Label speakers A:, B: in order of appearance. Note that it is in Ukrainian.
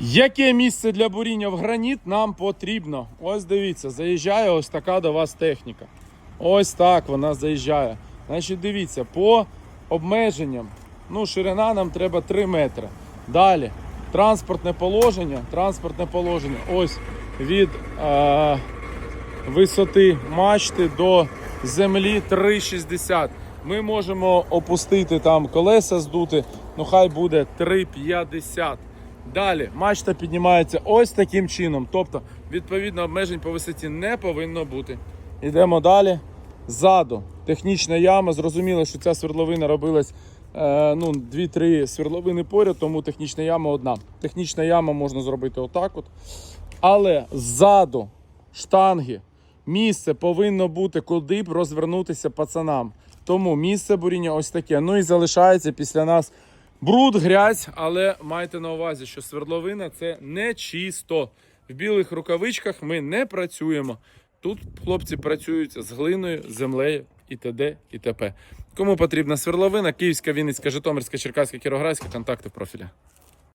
A: Яке місце для буріння в граніт нам потрібно? Ось дивіться, заїжджає ось така до вас техніка. Ось так вона заїжджає. Значить, дивіться, по обмеженням, ну, ширина нам треба 3 метри. Далі, транспортне положення, транспортне положення. Ось від е, висоти мачти до землі 3,60. Ми можемо опустити там колеса здути, ну хай буде 3,50. Далі мачта піднімається ось таким чином. Тобто, відповідно, обмежень по висоті не повинно бути. Йдемо далі. Ззаду технічна яма. Зрозуміло, що ця свердловина робилась е, ну, 2-3 свердловини поряд, тому технічна яма одна. Технічна яма можна зробити отак. от. Але ззаду штанги місце повинно бути, куди б розвернутися пацанам. Тому місце буріння ось таке. Ну і залишається після нас бруд, грязь, але майте на увазі, що свердловина це не чисто. В білих рукавичках ми не працюємо. Тут хлопці працюють з глиною, землею і т.д. і т.п. Кому потрібна свердловина, Київська, Вінницька, Житомирська, Черкаська, Кіроградська, контакти в профілі.